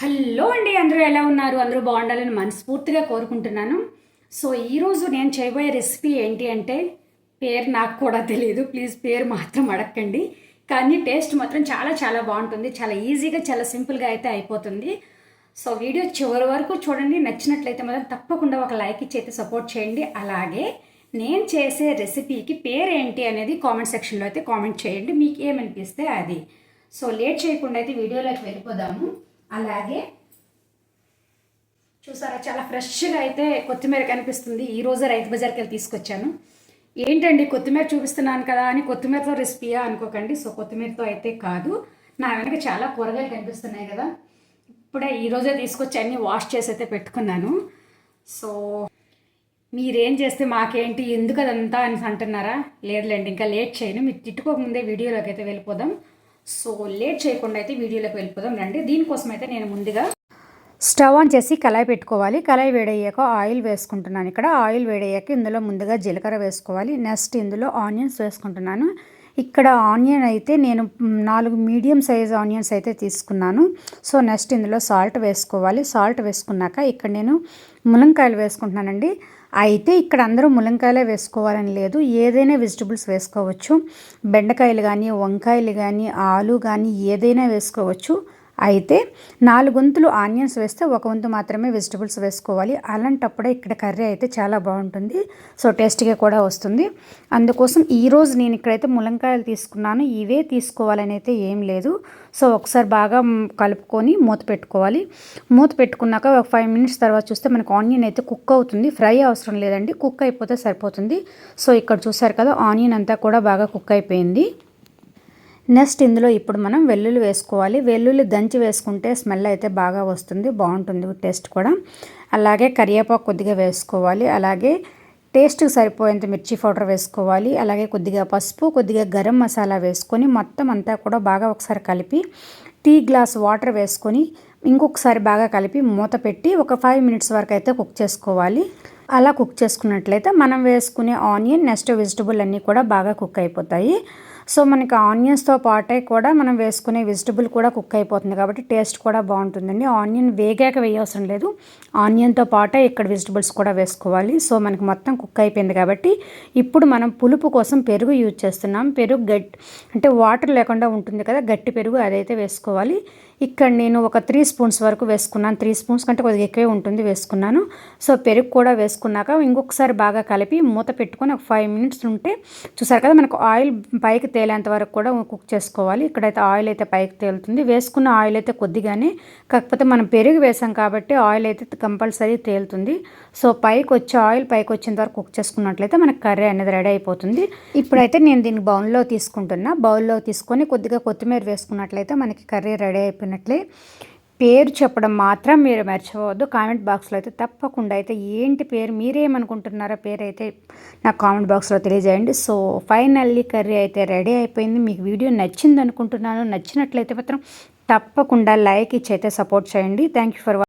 Hello అండి అందరూ ఎలా ఉన్నారు? అందరూ బాగుండాలని మనస్ఫూర్తిగా కోరుకుంటున్నాను. సో ఈరోజు నేను చేయబోయే రెసిపీ ఏంటి అంటే పేరు నాకు కూడా తెలియదు ప్లీజ్ పేరు మాత్రం అడగండి కానీ టేస్ట్ మాత్రం చాలా చాలా బాగుంటుంది. చాలా ఈజీగా చాలా సింపుల్గా అయితే అయిపోతుంది. సో వీడియో చివరి వరకు చూడండి. నచ్చినట్లయితే మాత్రం తప్పకుండా ఒక లైక్ ఇచ్చి అయితే సపోర్ట్ చేయండి. అలాగే నేను చేసే రెసిపీకి పేరు ఏంటి అనేది కామెంట్ సెక్షన్లో అయితే కామెంట్ చేయండి. మీకు ఏమనిపిస్తే అది. సో లేట్ చేయకుండా అయితే వీడియోలోకి వెళ్ళిపోదాము. అలాగే చూసారా చాలా ఫ్రెష్గా అయితే కొత్తిమీర కనిపిస్తుంది. ఈ రైతు బజార్కి వెళ్ళి తీసుకొచ్చాను. ఏంటండి కొత్తిమీర చూపిస్తున్నాను కదా అని కొత్తిమీరతో రెసిపీయా అనుకోకండి. సో కొత్తిమీరతో అయితే కాదు. నా వెనక చాలా కూరగాయలు కనిపిస్తున్నాయి కదా. ఇప్పుడే ఈరోజే తీసుకొచ్చి అన్నీ వాష్ చేసి అయితే పెట్టుకున్నాను. సో మీరేం చేస్తే మాకేంటి ఎందుకు అదంతా అని అంటున్నారా? లేదులేండి ఇంకా లేట్ చేయను. మీరు తిట్టుకోకముందే వీడియోలోకి అయితే వెళ్ళిపోదాం. సో లేట్ చేయకుండా అయితే వీడియోలోకి వెళ్ళిపోదాం రండి. దీనికోసం అయితే నేను ముందుగా స్టవ్ ఆన్ చేసి కళాయి పెట్టుకోవాలి. కళాయి వేడయ్యాక ఆయిల్ వేసుకుంటున్నాను ఇక్కడ. ఆయిల్ వేడయ్యాక ఇందులో ముందుగా జీలకర్ర వేసుకోవాలి. నెక్స్ట్ ఇందులో ఆనియన్స్ వేసుకుంటున్నాను. ఇక్కడ ఆనియన్ అయితే నేను నాలుగు మీడియం సైజ్ ఆనియన్స్ అయితే తీసుకున్నాను. సో నెక్స్ట్ ఇందులో సాల్ట్ వేసుకోవాలి. సాల్ట్ వేసుకున్నాక ఇక్కడ నేను ములంకాయలు వేసుకుంటున్నానండి. అయితే ఇక్కడ అందరూ ములంకాయలే వేసుకోవాలని లేదు. ఏదైనా వెజిటబుల్స్ వేసుకోవచ్చు. బెండకాయలు కానీ వంకాయలు కానీ ఆలు కానీ ఏదైనా వేసుకోవచ్చు. అయితే నాలుగు వంతులు ఆనియన్స్ వేస్తే ఒక వంతు మాత్రమే వెజిటబుల్స్ వేసుకోవాలి. అలాంటప్పుడే ఇక్కడ కర్రీ అయితే చాలా బాగుంటుంది. సో టేస్ట్గా కూడా వస్తుంది. అందుకోసం ఈరోజు నేను ఇక్కడైతే ములంకాయలు తీసుకున్నాను. ఇవే తీసుకోవాలని అయితే ఏం లేదు. సో ఒకసారి బాగా కలుపుకొని మూత పెట్టుకోవాలి. మూత పెట్టుకున్నాక ఒక ఫైవ్ మినిట్స్ తర్వాత చూస్తే మనకు ఆనియన్ అయితే కుక్ అవుతుంది. ఫ్రై అవసరం లేదండి. కుక్ అయిపోతే సరిపోతుంది. సో ఇక్కడ చూసారు కదా ఆనియన్ అంతా కూడా బాగా కుక్ అయిపోయింది. నెక్స్ట్ ఇందులో ఇప్పుడు మనం వెల్లుల్లి వేసుకోవాలి. వెల్లుల్లి దంచి వేసుకుంటే స్మెల్ అయితే బాగా వస్తుంది బాగుంటుంది టేస్ట్ కూడా. అలాగే కరివేపాకు కొద్దిగా వేసుకోవాలి. అలాగే టేస్ట్కి సరిపోయేంత మిర్చి పౌడర్ వేసుకోవాలి. అలాగే కొద్దిగా పసుపు కొద్దిగా గరం మసాలా వేసుకొని మొత్తం అంతా కూడా బాగా ఒకసారి కలిపి టీ గ్లాస్ వాటర్ వేసుకొని ఇంకొకసారి బాగా కలిపి మూత పెట్టి ఒక ఫైవ్ మినిట్స్ వరకు అయితే కుక్ చేసుకోవాలి. అలా కుక్ చేసుకున్నట్లయితే మనం వేసుకునే ఆనియన్ నెక్స్ట్ వెజిటబుల్ అన్నీ కూడా బాగా కుక్ అయిపోతాయి. సో మనకి ఆనియన్స్తో పాటే కూడా మనం వేసుకునే వెజిటబుల్ కూడా కుక్ అయిపోతుంది కాబట్టి టేస్ట్ కూడా బాగుంటుందండి. ఆనియన్ వేగాక వేయవసరం లేదు. ఆనియన్తో పాటే ఇక్కడ వెజిటబుల్స్ కూడా వేసుకోవాలి. సో మనకి మొత్తం కుక్ అయిపోయింది కాబట్టి ఇప్పుడు మనం పులుపు కోసం పెరుగు యూజ్ చేస్తున్నాం. పెరుగు గట్టి అంటే వాటర్ లేకుండా ఉంటుంది కదా గట్టి పెరుగు అదైతే వేసుకోవాలి. ఇక్కడ నేను ఒక త్రీ స్పూన్స్ వరకు వేసుకున్నాను. త్రీ స్పూన్స్ కంటే కొద్దిగా ఎక్కువే ఉంటుంది వేసుకున్నాను. సో పెరుగు కూడా వేసుకున్నాక ఇంకొకసారి బాగా కలిపి మూత పెట్టుకొని ఒక ఫైవ్ మినిట్స్ ఉంటే చూసారు కదా మనకు ఆయిల్ పైకి తేలేంత వరకు కూడా కుక్ చేసుకోవాలి. ఇక్కడైతే ఆయిల్ అయితే పైకి తేలుతుంది. వేసుకున్న ఆయిల్ అయితే కొద్దిగానే కాకపోతే మనం పెరుగు వేసాం కాబట్టి ఆయిల్ అయితే కంపల్సరీ తేలుతుంది. సో పైకి వచ్చే ఆయిల్ పైకి వచ్చేంత వరకు కుక్ చేసుకున్నట్లయితే మనకు కర్రీ అనేది రెడీ అయిపోతుంది. ఇప్పుడైతే నేను దీన్ని బౌల్లో తీసుకుంటున్నా. బౌల్లో తీసుకొని కొద్దిగా కొత్తిమీర వేసుకున్నట్లయితే మనకి కర్రీ రెడీ అయిపోయింది చెప్పినట్లే. పేరు చెప్పడం మాత్రం మీరు మర్చిపోవద్దు. కామెంట్ బాక్స్లో అయితే తప్పకుండా అయితే ఏంటి పేరు మీరేమనుకుంటున్నారో పేరు అయితే నాకు కామెంట్ బాక్స్లో తెలియజేయండి. సో ఫైనల్లీ కర్రీ అయితే రెడీ అయిపోయింది. మీకు వీడియో నచ్చింది అనుకుంటున్నాను నచ్చినట్లయితే మాత్రం తప్పకుండా లైక్ ఇచ్చి అయితే సపోర్ట్ చేయండి. Thank you for